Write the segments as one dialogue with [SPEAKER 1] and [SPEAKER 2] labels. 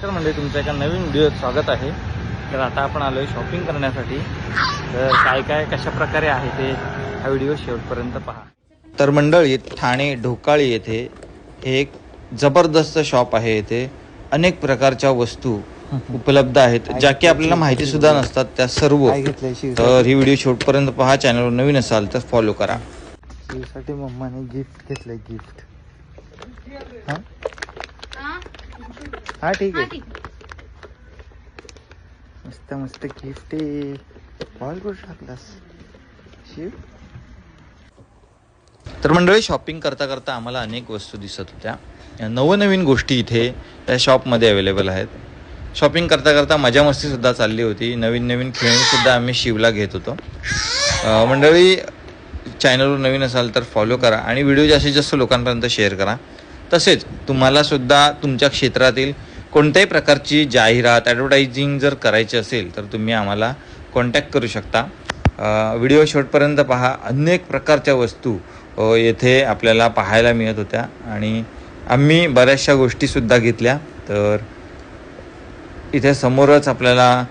[SPEAKER 1] नमस्कार म्हणजे तुमच्या एका नवीन व्हिडिओत स्वागत आहे. तर आता आपण आलो आहे शॉपिंग करण्यासाठी. तर काय काय कशा प्रकारे आहे ते हा व्हिडिओ शेवटपर्यंत पहा. तर मंडळी ठाणे ढोकाळी येथे हे एक जबरदस्त शॉप आहे येथे. अनेक प्रकारच्या वस्तू उपलब्ध आहेत ज्या की आपल्याला माहिती सुद्धा नसतात त्या सर्व. तर ही व्हिडिओ शेवटपर्यंत पहा. चॅनलवर नवीन असाल तर फॉलो करा. शिवसाठी मम्माने गिफ्ट घेतलंय गिफ्ट हा ठीक आहे. मस्त मस्त गिफ्ट आहे. कॉल करू टाकलास शिव? तर मंडळी शॉपिंग करता करता आम्हाला अनेक वस्तू दिसत होत्या. या नवनवीन गोष्टी इथे या शॉपमध्ये अवेलेबल आहेत. शॉपिंग करता करता मजा मस्ती सुद्धा चालली होती. नवीन नवीन खेळणी सुद्धा आम्ही शिवला घेत होतो. मंडळी चॅनलवर नवीन असाल तर फॉलो करा आणि व्हिडिओ जास्तीत जास्त लोकांपर्यंत शेअर करा. तसेच तुम्हाला सुद्धा तुमच्या क्षेत्रातील कोणत्याही प्रकारची जाहिरात ॲडव्हर्टायझिंग जर करायची असेल तर तुम्ही आम्हाला कॉन्टॅक्ट करू शकता. व्हिडिओ शेवटपर्यंत पहा. अनेक प्रकारच्या वस्तू येथे आपल्याला पाहायला मिळत होत्या. आणि आम्ही बऱ्याचशा गोष्टीसुद्धा घेतल्या. तर इथे समोरच आपल्याला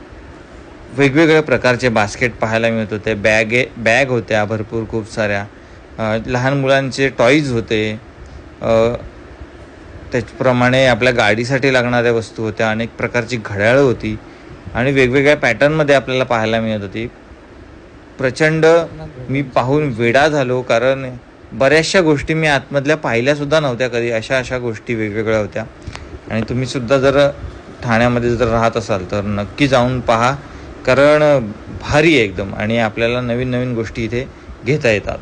[SPEAKER 1] वेगवेगळ्या प्रकारचे बास्केट पाहायला मिळत होते. बॅगे बॅग होत्या भरपूर खूप साऱ्या. लहान मुलांचे टॉईज होते. त्याचप्रमाणे आपल्या गाडीसाठी लागणाऱ्या वस्तू होत्या अनेक प्रकारची घड्याळं होती आणि वेगवेगळ्या पॅटर्नमध्ये आपल्याला पाहायला मिळत होती. प्रचंड मी पाहून वेडा झालो कारण बऱ्याचशा गोष्टी मी आतमधल्या पाहिल्यासुद्धा नव्हत्या कधी. अशा अशा गोष्टी वेगवेगळ्या होत्या. आणि तुम्हीसुद्धा जर ठाण्यामध्ये जर राहत असाल तर नक्की जाऊन पहा. कारण भारी आहे एकदम. आणि आपल्याला नवीन नवीन गोष्टी इथे घेता येतात.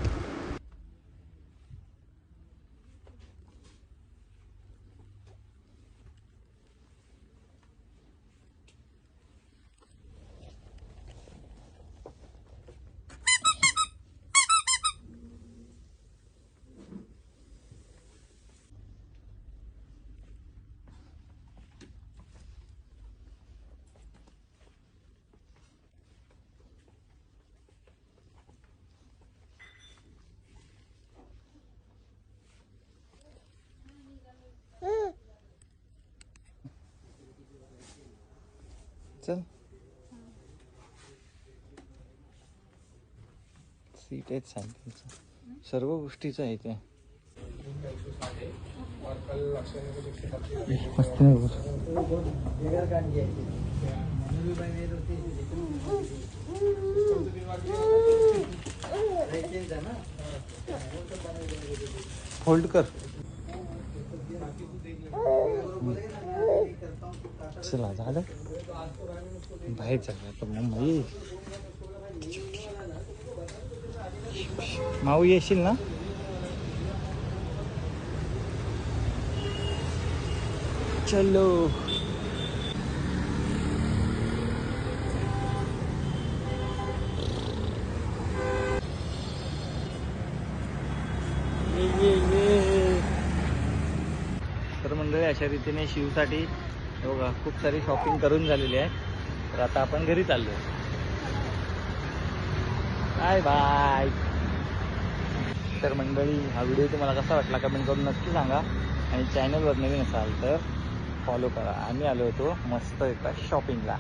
[SPEAKER 1] चल. सीट आहेत सायकलचं सर्व गोष्टीचं आहे ते. होल्ड कर. चला झालं? बाहेर झालं तर मग माऊ येशील ना? चलो. तर अशा रीतीने शिवसाठी. बघा खूप सारी शॉपिंग करून झालेली आहे. तर आता आपण घरी चाललो बाय बाय तर मंडळी हा व्हिडिओ तुम्हाला कसा वाटला कमेंट करून नक्की सांगा. आणि चॅनलवर नवीन असाल तर फॉलो करा. आम्ही आलो होतो मस्त एका शॉपिंगला